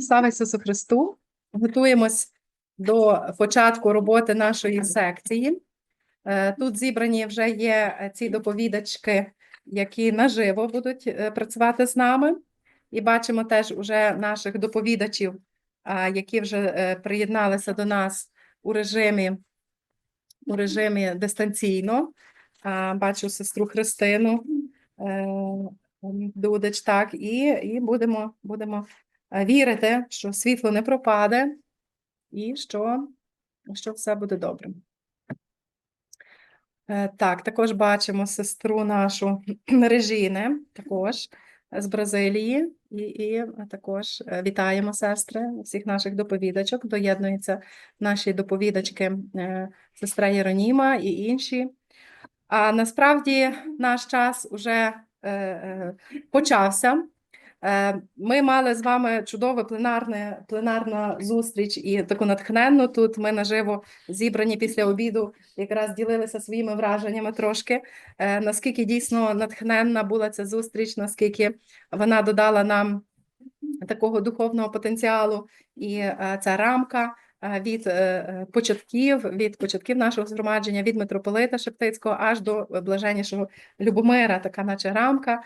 Слава Ісусу Христу! Готуємось до початку роботи нашої секції. Е, Тут зібрані вже є е, ці доповідачки, які наживо будуть е, працювати з нами. І бачимо теж уже наших доповідачів, які вже приєдналися до нас у режимі, у режимі дистанційно. Бачу сестру Христину Дудич, так, і, і будемо, будемо е, вірити, що світло не пропаде і що, що все буде добре. Е, Так, також бачимо сестру нашу Режіни, також з Бразилії, і, і також е, вітаємо сестри всіх наших доповідачок. Доєднуються наші доповідачки, сестра Єроніма і інші. А насправді наш час уже почався. Е, Ми мали з вами чудове пленарне, пленарна зустріч і таку натхненну. Тут ми наживо зібрані після обіду, якраз ділилися своїми враженнями трошки. Е, Наскільки дійсно натхненна була ця зустріч, наскільки вона додала нам такого духовного потенціалу, і е, ця рамка від початків, від початків нашого згромадження, від митрополита Шептицького аж до блаженнішого Любомира, така наче рамка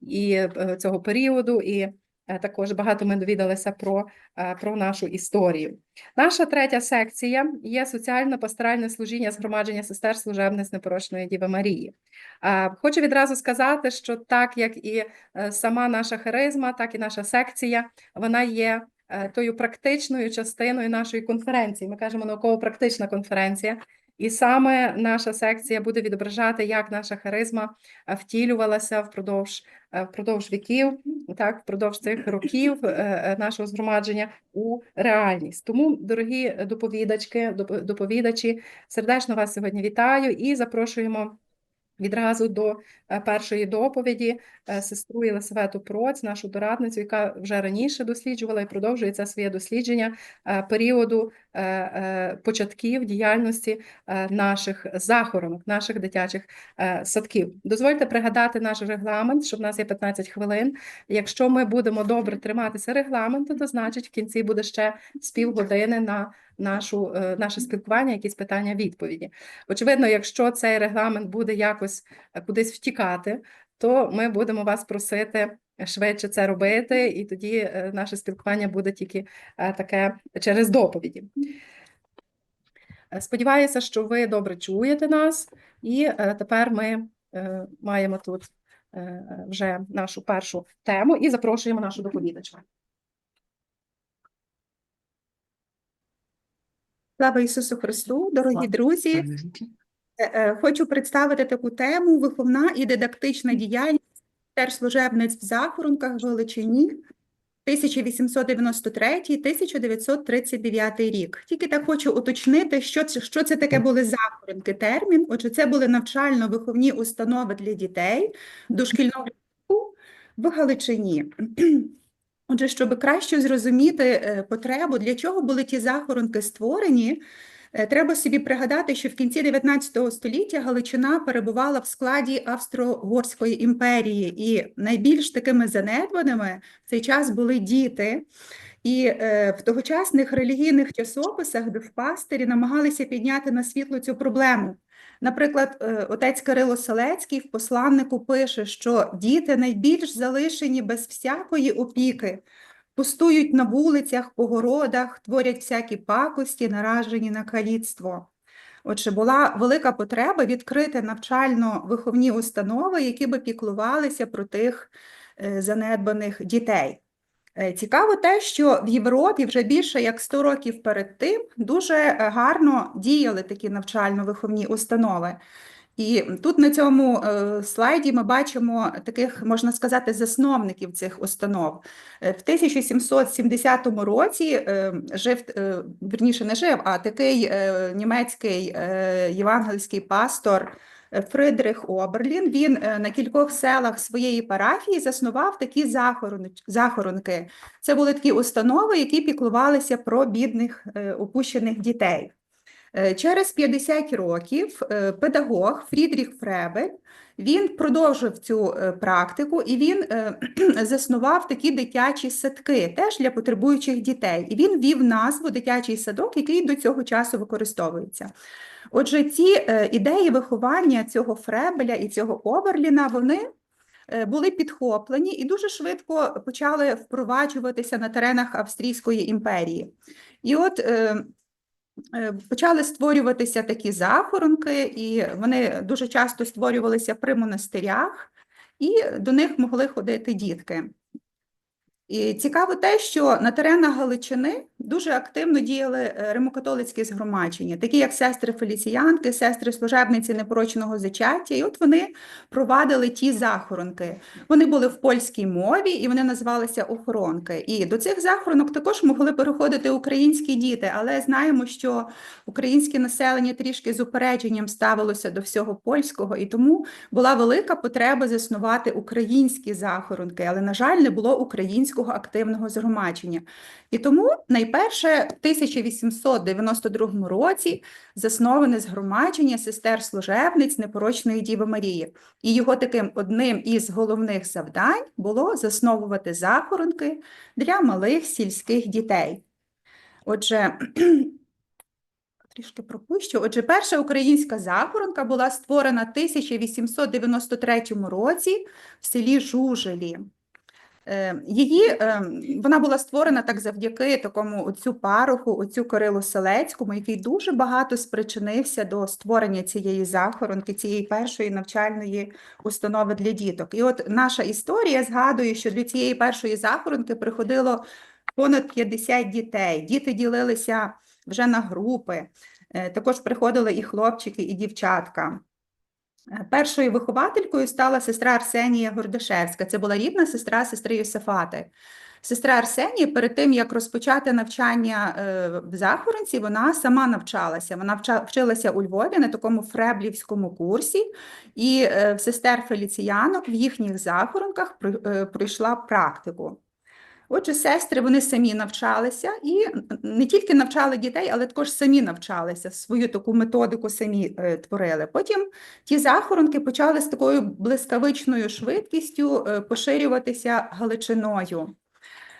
і е, цього періоду, і е, також багато ми довідалися про, е, про нашу історію. Наша третя секція є соціально-пасторальне служіння згромадження сестер служебниць непорочної Діви Марії. Хочу відразу сказати, що так як і сама наша харизма, так і наша секція, вона є тою практичною частиною нашої конференції. Ми кажемо науково-практична конференція. І саме наша секція буде відображати, як наша харизма е, втілювалася впродовж, е, впродовж віків, так, впродовж цих років е, нашого згромадження у реальність. Тому, дорогі доповідачки, доп- доповідачі, сердечно вас сьогодні вітаю і запрошуємо відразу до е, першої доповіді е, сестру Єлисавету Проць, нашу дорадницю, яка вже раніше досліджувала і продовжує це своє дослідження е, періоду початків діяльності наших захоронок, наших дитячих садків. Дозвольте пригадати наш регламент, що в нас є 15 хвилин. Якщо ми будемо добре триматися регламенту, то значить в кінці буде ще з півгодини на нашу, е, наше спілкування, якісь питання, відповіді. Очевидно, якщо цей регламент буде якось е, кудись втікати, то ми будемо вас просити швидше це робити, і тоді е, наше спілкування буде тільки таке через доповіді. Сподіваюся, що ви добре чуєте нас, і тепер ми маємо тут вже нашу першу тему і запрошуємо нашу доповідачку. Слава Ісусу Христу, дорогі друзі. Е, е, Хочу представити таку тему виховна і дидактична діяльність служебниць в захоронках в Галичині 1893-1939 рік. Тільки так хочу уточнити, що це, що це таке були захоронки. Термін. Отже, це були навчально-виховні установи для дітей дошкільного віку в Галичині. Отже, щоб краще зрозуміти е, потребу, для чого були ті захоронки створені, е, треба собі пригадати, що в кінці 19 століття Галичина перебувала в складі Австро-Угорської імперії, і найбільш такими занедбаними в цей час були діти. І е, в тогочасних релігійних часописах душпастері намагалися підняти на світло цю проблему. Наприклад, е, отець Кирило Селецький в посланнику пише, що діти найбільш залишені без всякої опіки, пустують на вулицях, по городах, творять всякі пакості, наражені на каліцтво. Отже, була велика потреба відкрити навчально-виховні установи, які би піклувалися про тих е, занедбаних дітей. Е, Цікаво те, що в Європі вже більше як 100 років перед тим дуже е, гарно діяли такі навчально-виховні установи. І тут на цьому е, слайді ми бачимо таких, можна сказати, засновників цих установ. В 1770 році жив, верніше не жив, а такий німецький євангельський пастор Фридрих Оберлін. Він е, на кількох селах своєї парафії заснував такі захоронки. Це були такі установи, які піклувалися про бідних е, опущених дітей. Е, Через 50 років педагог Фрідріх Фребель він продовжив цю практику і він заснував такі дитячі садки теж для потребуючих дітей. І він ввів назву дитячий садок, який до цього часу використовується. Отже, ці е, ідеї виховання цього Фребеля і цього Оберліна, вони е, були підхоплені і дуже швидко почали впроваджуватися на теренах Австрійської імперії. І от е, почали створюватися такі захоронки, і вони дуже часто створювалися при монастирях, і до них могли ходити дітки. І цікаво те, що на теренах Галичини дуже активно діяли е, римокатолицькі згромадження, такі як сестри Феліціянки, сестри служебниці непорочного зачаття. І от вони провадили ті захоронки. Вони були в польській мові і вони називалися охоронки. І до цих захоронок також могли переходити українські діти, але знаємо, що українське населення трішки з упередженням ставилося до всього польського, і тому була велика потреба заснувати українські захоронки, але, на жаль, не було українського активного згромадження. І тому найперше в 1892 році засноване згромадження сестер служебниць непорочної Діви Марії. І його таким одним із головних завдань було засновувати захоронки для малих сільських дітей. Отже, трішки пропущу. Отже, перша українська захоронка була створена в 1893 році в селі Жужелі. Е, Її, е, вона була створена так завдяки такому оцю пароху, оцю Кирилу Селецькому, який дуже багато спричинився до створення цієї захоронки, цієї першої навчальної установи для діток. І от наша історія згадує, що до цієї першої захоронки приходило понад 50 дітей. Діти ділилися вже на групи. Е, Також приходили і хлопчики, і дівчатка. Е, Першою вихователькою стала сестра Арсенія Гордашевська. Це була рідна сестра сестри Йосифати. Сестра Арсенія, перед тим як розпочати навчання е, в захоронці, вона сама навчалася. Вона вчилася у Львові на такому фреблівському курсі, і е, в сестер Феліціянок в їхніх захоронках пройшла практику. Отже, сестри вони самі навчалися і не тільки навчали дітей, але також самі навчалися, свою таку методику самі е, творили. Потім ті захоронки почали з такою блискавичною швидкістю е, поширюватися Галичиною.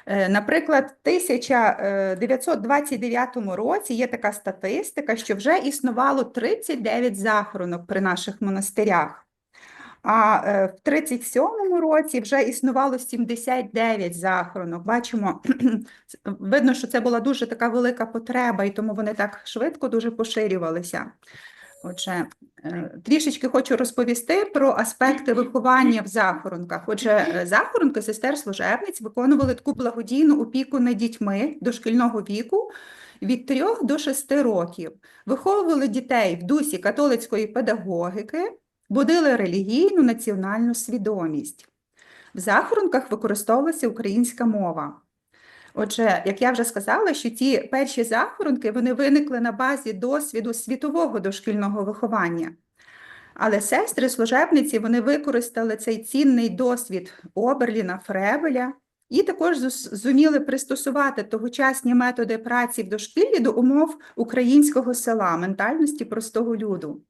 Е, Наприклад, в 1929 році є така статистика, що вже існувало 39 захоронок при наших монастирях. А е, в 37-му році вже існувало 79 захоронок. Бачимо, видно, що це була дуже така велика потреба, і тому вони так швидко дуже поширювалися. Отже, е, трішечки хочу розповісти про аспекти виховання в захоронках. Отже, е, захоронки сестер служебниць виконували таку благодійну опіку над дітьми дошкільного віку від 3 до 6 років. Виховували дітей в дусі католицької педагогіки, будили релігійну національну свідомість. В захоронках використовувалася українська мова. Отже, як я вже сказала, що ті перші захоронки вони виникли на базі досвіду світового дошкільного виховання. Але сестри служебниці вони використали цей цінний досвід Оберліна, Фребеля і також зуміли пристосувати тогочасні методи праці в дошкіллі до умов українського села, ментальності простого люду.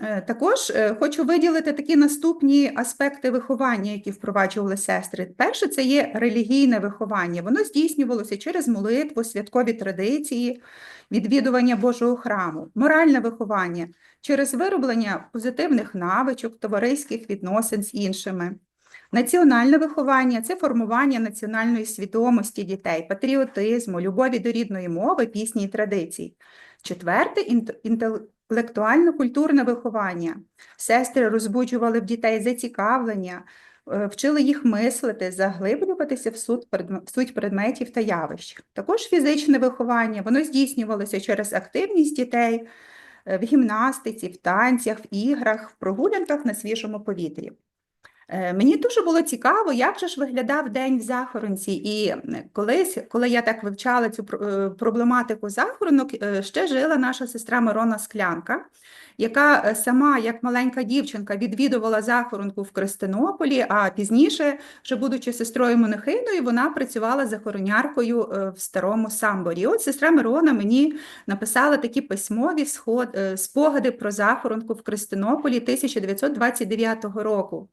Е, Також е, хочу виділити такі наступні аспекти виховання, які впроваджували сестри. Перше, це є релігійне виховання. Воно здійснювалося через молитву, святкові традиції, відвідування Божого храму, моральне виховання через вироблення позитивних навичок, товариських відносин з іншими. Національне виховання це формування національної свідомості дітей, патріотизму, любові до рідної мови, пісні і традицій. Четверте інт- інтелектуально-культурне виховання. Сестри розбуджували в дітей зацікавлення, е, вчили їх мислити, заглиблюватися в суть, предметів та явищ. Також фізичне виховання, воно здійснювалося через активність дітей е, в гімнастиці, в танцях, в іграх, в прогулянках на свіжому повітрі. Е, Мені дуже було цікаво, як же ж виглядав день в захоронці. І колись, коли я так вивчала цю е, проблематику захоронок, е, ще жила наша сестра Мирона Склянка, яка сама, як маленька дівчинка, відвідувала захоронку в Крестинополі, а пізніше, вже будучи сестрою монахиною, вона працювала захороняркою в старому самборі. І От сестра Мирона мені написала такі письмові сход, спогади про захоронку в Крестинополі 1929 року.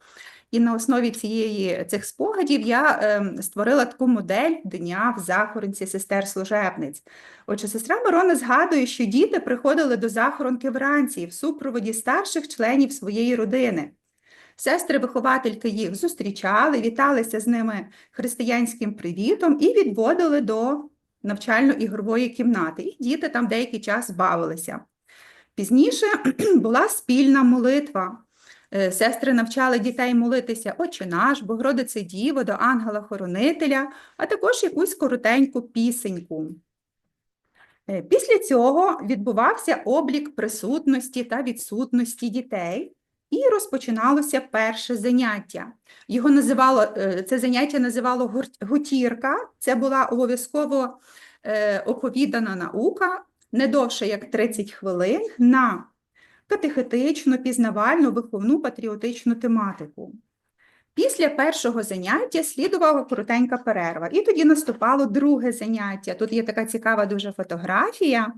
І на основі цієї цих спогадів я ем, створила таку модель дня в захоронці сестер служебниць. Отже, сестра Мирона згадує, що діти приходили до захоронки вранці в супроводі старших членів своєї родини. Сестри-виховательки їх зустрічали, віталися з ними християнським привітом і відводили до навчально-ігрової кімнати. І діти там деякий час бавилися. Пізніше була спільна молитва. Е, Сестри навчали дітей молитися Отче наш, Богородице Діво, до ангела-хоронителя, а також якусь коротеньку пісеньку. Е, Після цього відбувався облік присутності та відсутності дітей, і розпочиналося перше заняття. Його називало, е, це заняття називало гутірка. Це була обов'язково оповідана наука, не довше як 30 хвилин, на катехетичну, пізнавальну, виховну, патріотичну тематику. Після першого заняття слідувала коротенька перерва, і тоді наступало друге заняття. Тут є така цікава дуже фотографія.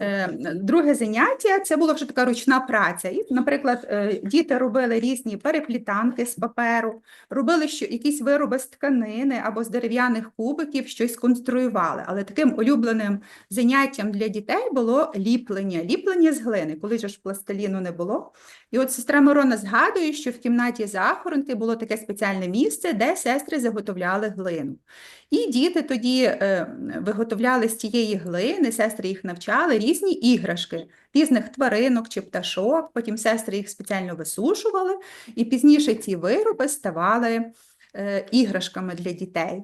Е, Друге заняття це була вже така ручна праця. І, наприклад, е, діти робили різні переплітанки з паперу, робили що, якісь вироби з тканини або з дерев'яних кубиків, щось конструювали. Але таким улюбленим заняттям для дітей було ліплення, ліплення з глини, коли ж пластиліну не було. І от сестра Мирона згадує, що в кімнаті захоронки було таке спеціальне місце, де сестри заготовляли глину. І діти тоді е, виготовляли з тієї глини, сестри їх навчали різні іграшки, різних тваринок чи пташок. Потім сестри їх спеціально висушували, і пізніше ці вироби ставали е, іграшками для дітей.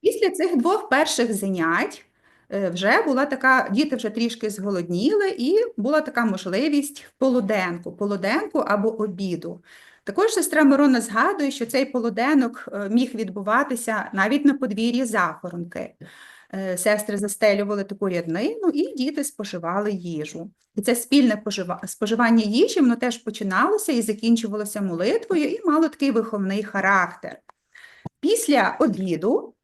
Після цих двох перших занять е, вже була така, діти вже трішки зголодніли, і була така можливість полуденку, полуденку або обіду. Також сестра Мирона згадує, що цей полуденок е, міг відбуватися навіть на подвір'ї захоронки. Е, Сестри застелювали таку ряднину, і діти споживали їжу. І це спільне споживання їжі, воно теж починалося і закінчувалося молитвою, і мало такий виховний характер. Після обіду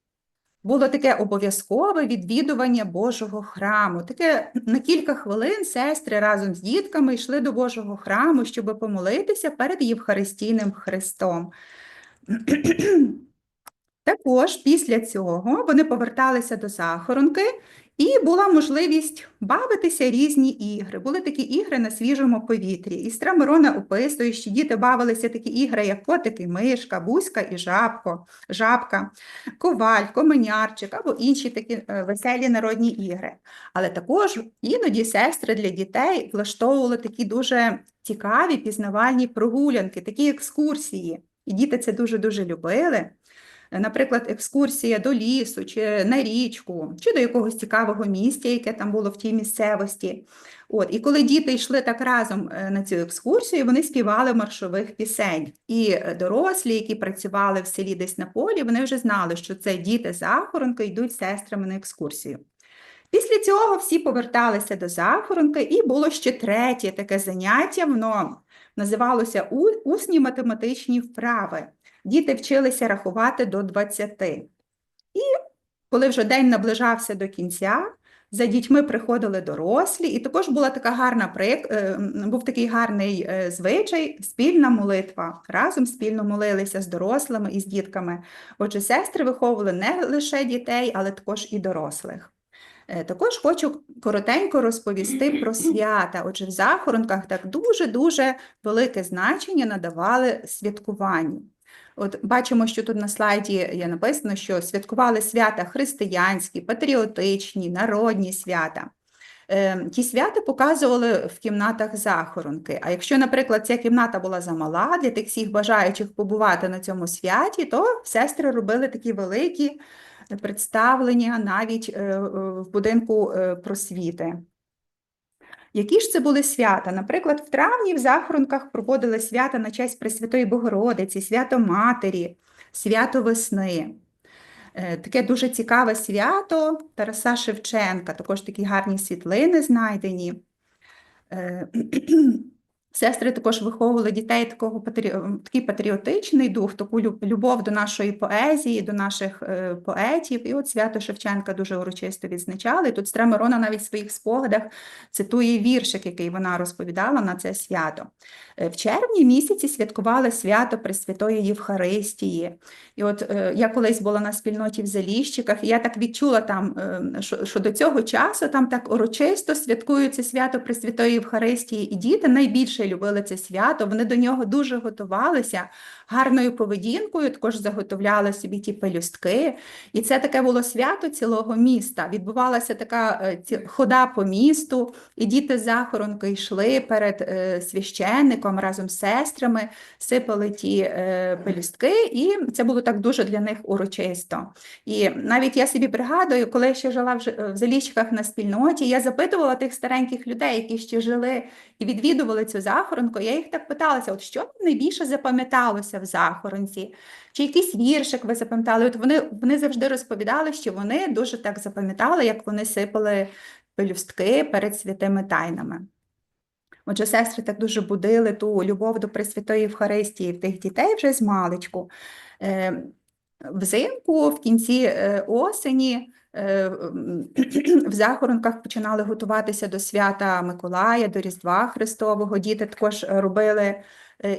було таке обов'язкове відвідування Божого храму. Таке на кілька хвилин сестри разом з дітками йшли до Божого храму, щоб помолитися перед Євхаристійним Христом. Також після цього вони поверталися до захоронки, і була можливість бавитися різні ігри. Були такі ігри на свіжому повітрі. І Сестра Мирона описує, що діти бавилися такі ігри, як котик і мишка, бузька і жабко, жабка, коваль, коменярчик або інші такі е, веселі народні ігри. Але також іноді сестри для дітей влаштовували такі дуже цікаві пізнавальні прогулянки, такі екскурсії. І діти це дуже-дуже любили. Наприклад, екскурсія до лісу, чи на річку, чи до якогось цікавого місця, яке там було в тій місцевості. От, і коли діти йшли так разом е, на цю екскурсію, вони співали маршових пісень. І е, дорослі, які працювали в селі десь на полі, вони вже знали, що це діти захоронки йдуть з сестрами на екскурсію. Після цього всі поверталися до захоронки, і було ще третє таке заняття, воно називалося усні математичні вправи. Діти вчилися рахувати до 20. І коли вже день наближався до кінця, за дітьми приходили дорослі, і також була така гарна прик... е, був такий гарний е, звичай спільна молитва. Разом спільно молилися з дорослими і з дітками. Отже, сестри виховували не лише дітей, але також і дорослих. Е, Також хочу коротенько розповісти про свята. Отже, в захоронках так дуже-дуже велике значення надавали святкуванню. От бачимо, що тут на слайді є написано, що святкували свята християнські, патріотичні, народні свята. Е, Ті свята показували в кімнатах захоронки. А якщо, наприклад, ця кімната була замала для тих всіх бажаючих побувати на цьому святі, то сестри робили такі великі представлення навіть е, в будинку е, просвіти. Які ж це були свята? Наприклад, в травні в захоронках проводили свята на честь Пресвятої Богородиці, свято Матері, свято весни. Е, Таке дуже цікаве свято Тараса Шевченка, також такі гарні світлини знайдені. Сестри також виховували дітей такого такий патріотичний дух, таку любов до нашої поезії, до наших е, поетів. І от свято Шевченка дуже урочисто відзначали. Тут Стра Мирона навіть в своїх спогадах цитує віршик, який вона розповідала на це свято. Е, В червні місяці святкували свято Пресвятої Євхаристії. І от е, я колись була на спільноті в Заліщиках, і я так відчула там, що, до цього часу там так урочисто святкують це свято Пресвятої Євхаристії, і діти найбільше любили це свято. Вони до нього дуже готувалися гарною поведінкою, також заготовляли собі ті пелюстки. І це таке було свято цілого міста. Відбувалася така е, хода по місту, і діти з захоронки йшли перед е, священником разом з сестрами, сипали ті е, пелюстки, і це було так дуже для них урочисто. І навіть я собі пригадую, коли я ще жила в, Заліщиках на спільноті, я запитувала тих стареньких людей, які ще жили і відвідували цю захоронку. Я їх так питалася: от що найбільше запам'яталося в захоронці? Чи якийсь віршик ви запам'ятали? От вони, вони завжди розповідали, що вони дуже так запам'ятали, як вони сипали пелюстки перед святими тайнами. Отже, сестри так дуже будили ту любов до Пресвятої Євхаристії в тих дітей вже з маличку. Е, Взимку, в кінці е, осені, е, в захоронках починали готуватися до свята Миколая, до Різдва Христового. Діти також робили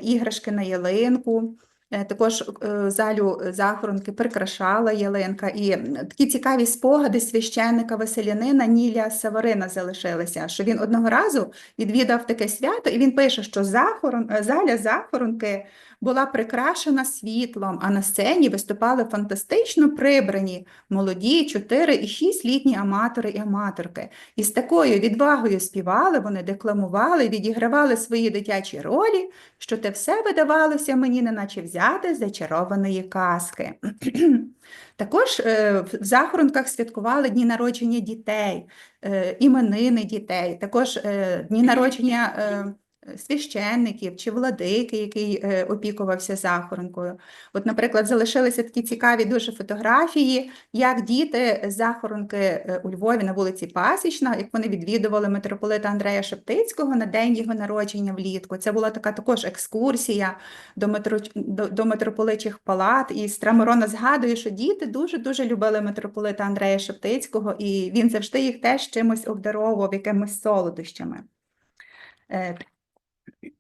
іграшки на ялинку. Е, Також е, залю захоронки прикрашала ялинка. І такі цікаві спогади священника веселянина Ніля Саварина залишилися, що він одного разу відвідав таке свято, і він пише, що захорон, е, заля захоронки була прикрашена світлом, а на сцені виступали фантастично прибрані молоді 4 і 6 літні аматори і аматорки. І з такою відвагою співали, вони декламували, відігравали свої дитячі ролі, що те все видавалося мені, неначе взяти з зачарованої казки. Також е, в захоронках святкували дні народження дітей, е, іменини дітей, також е, дні народження священників чи владики, який е, опікувався захоронкою. От, наприклад, залишилися такі цікаві дуже фотографії, як діти захоронки е, у Львові на вулиці Пасічна, як вони відвідували митрополита Андрея Шептицького на день його народження влітку. Це була така також екскурсія до, метро, до, до митрополичих палат. І Страмирона згадує, що діти дуже-дуже любили митрополита Андрея Шептицького, і він завжди їх теж чимось обдаровував, якимись солодощами.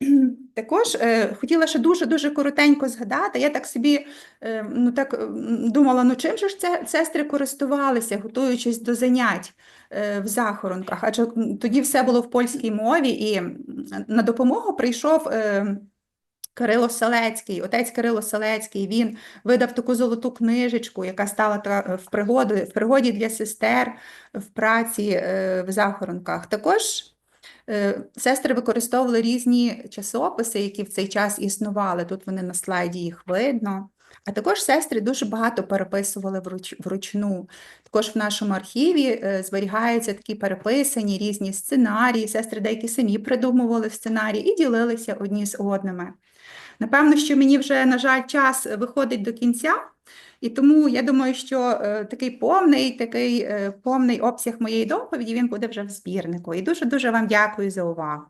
Е, Також е, хотіла ще дуже-дуже коротенько згадати. Я так собі е, ну, так, думала, ну чим же ж це сестри користувалися, готуючись до занять е, в захоронках, адже тоді все було в польській мові, і на допомогу прийшов е, Кирило Селецький, отець Кирило Селецький. Він видав таку золоту книжечку, яка стала в пригоді, в пригоді для сестер в праці е, в захоронках. Також Е, Сестри використовували різні часописи, які в цей час існували. Тут вони на слайді їх видно. А також сестри дуже багато переписували вруч, вручну. Також в нашому архіві е, зберігаються такі переписані різні сценарії. Сестри деякі самі придумували сценарії і ділилися одні з одними. Напевно, що мені вже, на жаль, час виходить до кінця, і тому я думаю, що е, такий повний, такий е, повний обсяг моєї доповіді він буде вже в збірнику. І дуже-дуже вам дякую за увагу.